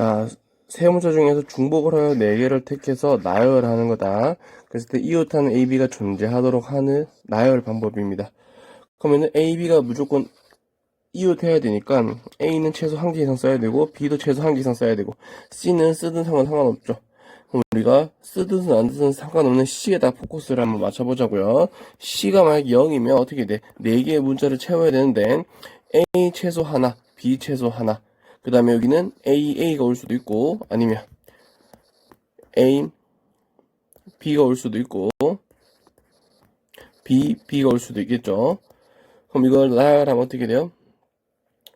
자, 세 문자 중에서 중복을 하여 네 개를 택해서 나열하는 거다. 그랬을 때 이웃하는 AB가 존재하도록 하는 나열 방법입니다. 그러면은 AB가 무조건 이웃해야 되니까 A는 최소 한 개 이상 써야 되고 B도 최소 한 개 이상 써야 되고 C는 쓰든 상관 상관없죠. 그럼 우리가 쓰든 안 쓰든 상관없는 C에다 포커스를 한번 맞춰보자고요. C가 만약 0이면 어떻게 돼? 4개의 문자를 채워야 되는데 A 최소 하나, B 최소 하나. 그 다음에 여기는 A, A가 올 수도 있고 아니면 A, B가 올 수도 있고 B, B가 올 수도 있겠죠. 그럼 이걸 나열하면 어떻게 돼요?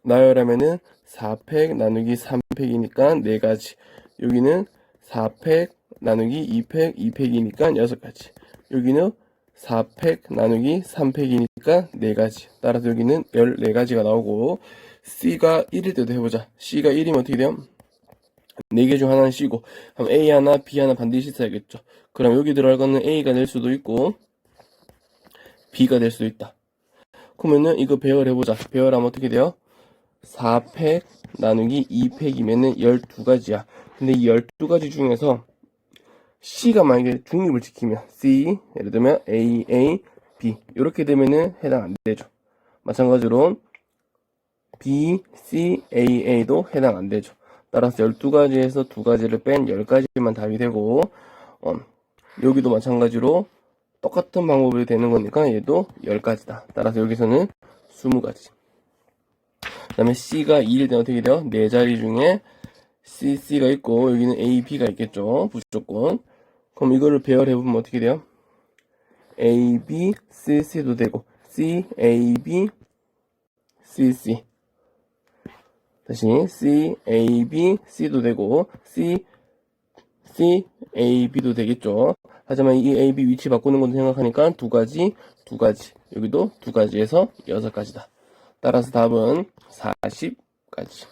나열하면은 4팩 나누기 3팩이니까 4가지. 여기는 4팩 나누기 2팩, 2팩이니까 6가지. 여기는 4팩 나누기 3팩이니까 4가지. 따라서 여기는 14가지가 나오고, C가 1일 때도 해보자. C가 1이면 어떻게 돼요? 4개 중 하나는 C고, 그럼 A 하나, B 하나 반드시 써야겠죠. 그럼 여기 들어갈 거는 A가 될 수도 있고, B가 될 수도 있다. 그러면은 이거 배열해보자. 배열하면 어떻게 돼요? 4팩 나누기 2팩이면은 12가지야. 근데 이 12가지 중에서 C가 만약에 중립을 지키면 C, 예를 들면 A, A, B 이렇게 되면은 해당 안 되죠. 마찬가지로 B, C, A, A도 해당 안 되죠. 따라서 12가지에서 2가지를 뺀 10가지만 답이 되고 어, 여기도 마찬가지로 똑같은 방법이 되는 거니까 얘도 10가지다. 따라서 여기서는 20가지. 그 다음에 C가 2일 때 어떻게 돼요? 네 자리 중에 C, C가 있고 여기는 A, B가 있겠죠. 무조건. 그럼 이거를 배열해보면 어떻게 돼요? A, B, C, C도 되고 C, A, B, C, C 다시 C, A, B, C도 되고 C, C, A, B도 되겠죠. 하지만 이 A, B 위치 바꾸는 것도 생각하니까 두 가지, 두 가지. 여기도 두 가지에서 여섯 가지다. 따라서 답은 40가지.